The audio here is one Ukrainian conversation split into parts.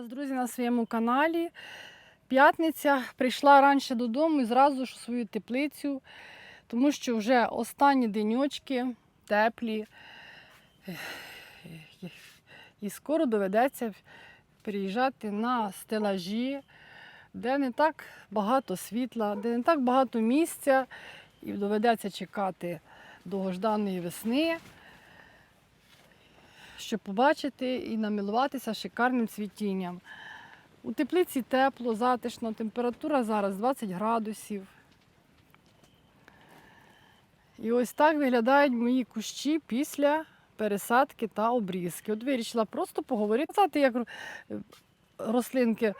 вас, друзі, на своєму каналі. П'ятниця прийшла раніше додому і зразу ж у свою теплицю, тому що вже останні деньочки теплі. І скоро доведеться переїжджати на стелажі, де не так багато світла, де не так багато місця, і доведеться чекати довгожданої весни щоб побачити і намилуватися шикарним цвітінням. У теплиці тепло, затишно, температура зараз 20 градусів. І ось так виглядають мої кущі після пересадки та обрізки. От вирішила просто поговорити, сказати, як рослинки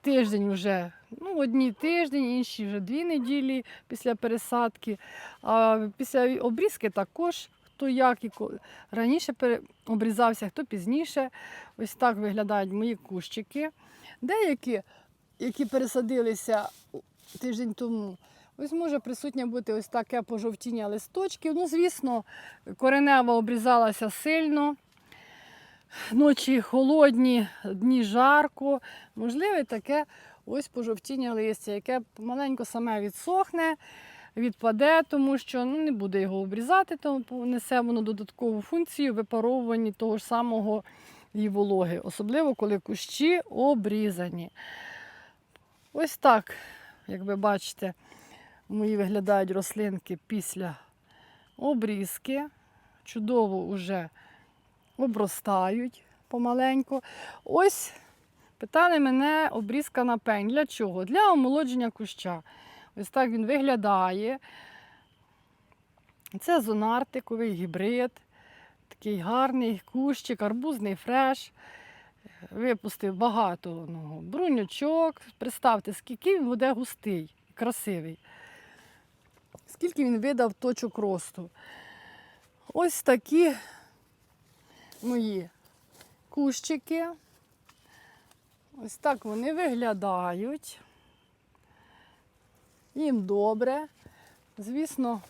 тиждень вже, ну, одні тиждень, інші вже дві неділі після пересадки. А після обрізки також хто як і ко- раніше обрізався, хто пізніше. Ось так виглядають мої кущики. Деякі, які пересадилися тиждень тому, ось може присутнє бути ось таке пожовтіння листочків. Ну, звісно, коренева обрізалася сильно. Ночі холодні, дні жарко. Можливо, таке ось пожовтіння листя, яке помаленько саме відсохне відпаде, тому що ну, не буде його обрізати, тому несе воно додаткову функцію випаровування того ж самого її вологи, особливо коли кущі обрізані. Ось так, як ви бачите, мої виглядають рослинки після обрізки. Чудово вже обростають помаленьку. Ось питали мене обрізка на пень. Для чого? Для омолодження куща. Ось так він виглядає. Це зонартиковий гібрид, такий гарний кущик, арбузний фреш. Випустив багато ну, брунючок. Представте, скільки він буде густий, красивий. Скільки він видав точок росту. Ось такі мої кущики. Ось так вони виглядають їм добре. Звісно,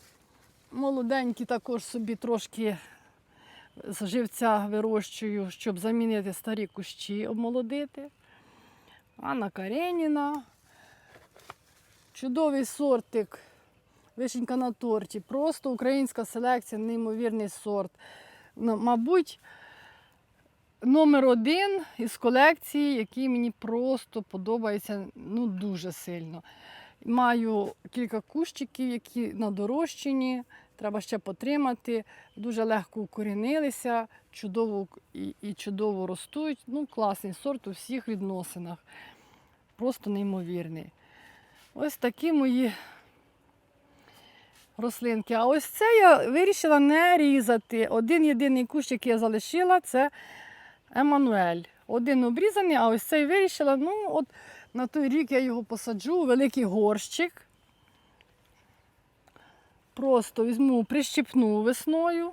молоденькі також собі трошки з живця вирощую, щоб замінити старі кущі, обмолодити. Анна Кареніна. Чудовий сортик. Вишенька на торті. Просто українська селекція, неймовірний сорт. Ну, Мабуть, номер один із колекції, який мені просто подобається ну, дуже сильно. Маю кілька кущиків, які на дорощині, треба ще потримати. Дуже легко укорінилися, чудово і, і чудово ростуть. Ну, класний сорт у всіх відносинах. Просто неймовірний. Ось такі мої рослинки. А ось це я вирішила не різати. Один єдиний кущ, який я залишила, це Еммануель. Один обрізаний, а ось цей вирішила, ну, от на той рік я його посаджу у великий горщик. Просто візьму, прищипну весною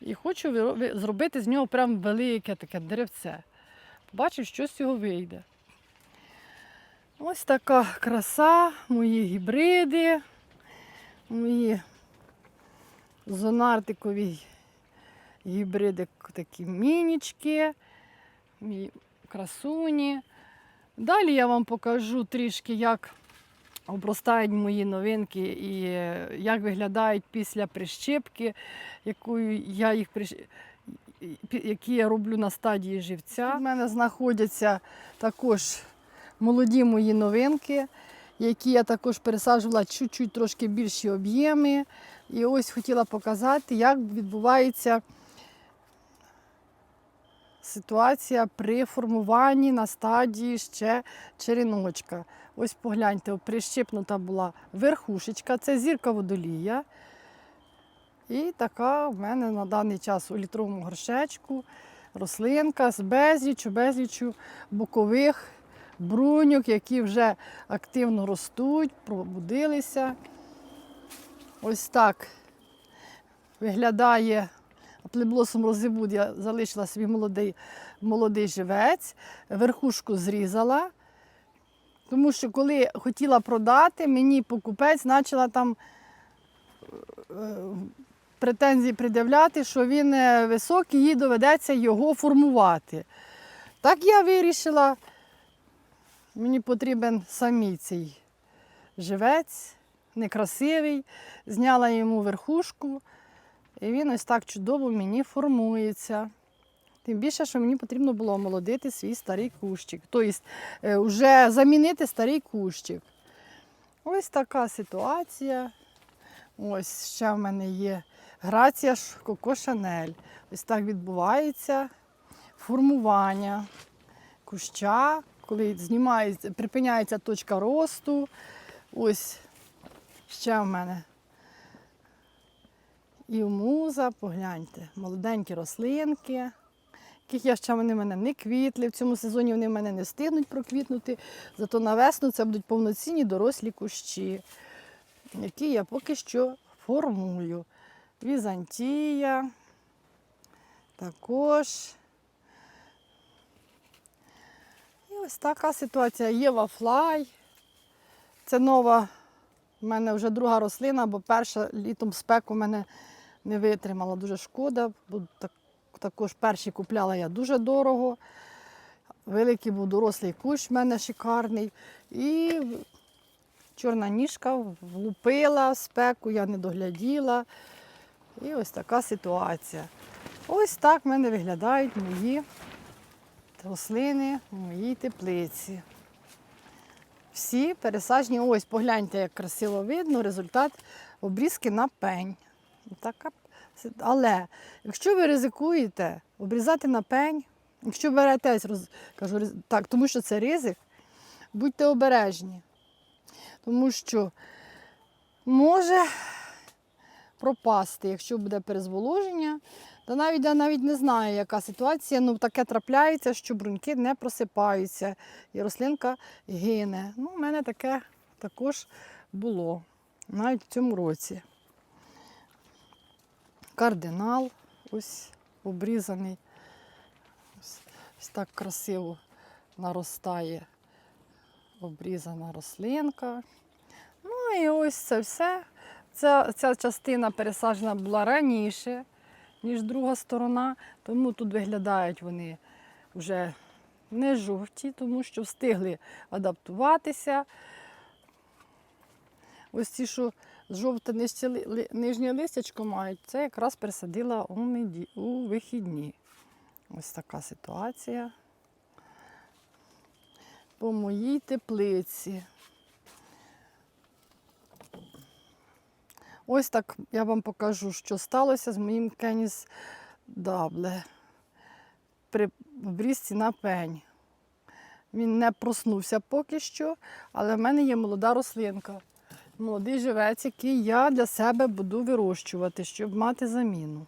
і хочу зробити з нього прям велике таке деревце. Побачив, що з цього вийде. Ось така краса, мої гібриди, мої зонартикові гібриди такі мінічки, мої красуні. Далі я вам покажу трішки, як обростають мої новинки і е, як виглядають після прищепки, якою я їх прищ- які я роблю на стадії живця. У мене знаходяться також молоді мої новинки, які я також пересаджувала чуть-чуть трошки більші об'єми. І ось хотіла показати, як відбувається ситуація при формуванні на стадії ще череночка. Ось погляньте, прищипнута була верхушечка, це зірка водолія. І така в мене на даний час у літровому горшечку рослинка з безлічю, безлічю бокових бруньок, які вже активно ростуть, пробудилися. Ось так виглядає плеблосом розибуд. Я залишила свій молодий, молодий живець, верхушку зрізала. Тому що коли хотіла продати, мені покупець почала там е, претензії пред'являти, що він е, високий, їй доведеться його формувати. Так я вирішила, мені потрібен самій цей живець, некрасивий. Зняла йому верхушку, і він ось так чудово мені формується. Тим більше, що мені потрібно було омолодити свій старий кущик. Тобто вже замінити старий кущик. Ось така ситуація. Ось ще в мене є грація Коко Шанель. Ось так відбувається формування куща, коли знімається, припиняється точка росту. Ось ще в мене і муза, погляньте, молоденькі рослинки. Яких я ще вони в мене не квітли. В цьому сезоні вони в мене не встигнуть проквітнути. Зато на весну це будуть повноцінні дорослі кущі, які я поки що формую. Візантія. Також. І ось така ситуація. Єва Флай. Це нова в мене вже друга рослина, бо перша літом спеку мене не витримала. Дуже шкода. Бо так, також перші купляла я дуже дорого. Великий був дорослий кущ в мене шикарний. І чорна ніжка влупила спеку, я не догляділа. І ось така ситуація. Ось так в мене виглядають мої рослини в моїй теплиці. Всі пересаджені. Ось, погляньте, як красиво видно, результат обрізки на пень. Така, але якщо ви ризикуєте обрізати на пень, якщо беретесь, роз, кажу, так, тому що це ризик, будьте обережні. Тому що може пропасти, якщо буде перезволоження. Та навіть я навіть не знаю, яка ситуація, ну таке трапляється, що бруньки не просипаються і рослинка гине. Ну, у мене таке також було навіть в цьому році. Кардинал ось обрізаний. Ось, ось так красиво наростає обрізана рослинка. Ну і ось це все. Ця, ця частина пересаджена була раніше, ніж друга сторона, тому тут виглядають вони вже не жовті, тому що встигли адаптуватися. Ось ці, що жовте нижнє листячко мають, це якраз пересадила у, неді... у вихідні. Ось така ситуація по моїй теплиці. Ось так я вам покажу, що сталося з моїм Кеніс Дабле при обрізці на пень. Він не проснувся поки що, але в мене є молода рослинка. Молодий живець, який я для себе буду вирощувати, щоб мати заміну.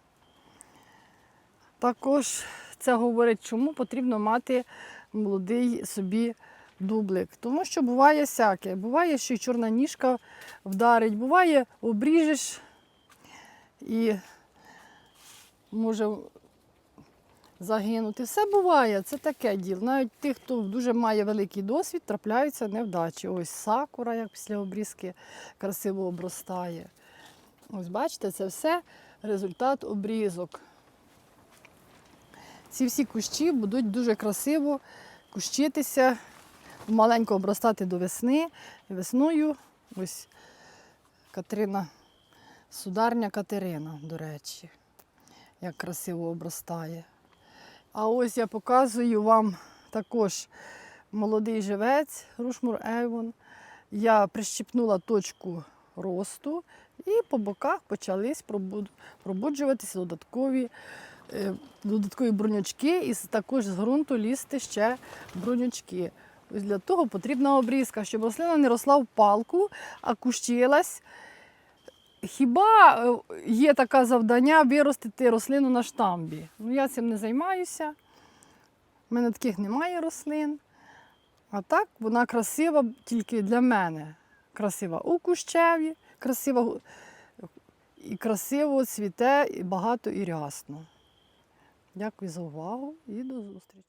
Також це говорить, чому потрібно мати молодий собі дублик. Тому що буває всяке. Буває, що й чорна ніжка вдарить, буває, обріжеш і може загинути. Все буває, це таке діло. Навіть тих, хто дуже має великий досвід, трапляються невдачі. Ось сакура, як після обрізки красиво обростає. Ось бачите, це все результат обрізок. Ці всі кущі будуть дуже красиво кущитися, маленько обростати до весни. Весною ось Катерина, сударня Катерина, до речі, як красиво обростає. А ось я показую вам також молодий живець Рушмур Ейвон. Я прищіпнула точку росту і по боках почались пробуджуватися додаткові, е, додаткові бруньочки, і також з ґрунту лізти ще бруньочки. Ось для того потрібна обрізка, щоб рослина не росла в палку, а кущилась. Хіба е, є таке завдання виростити рослину на штамбі? Ну, я цим не займаюся. У мене таких немає рослин. А так вона красива тільки для мене. Красива у кущеві, красива і красиво цвіте, і багато і рясно. Дякую за увагу і до зустрічі.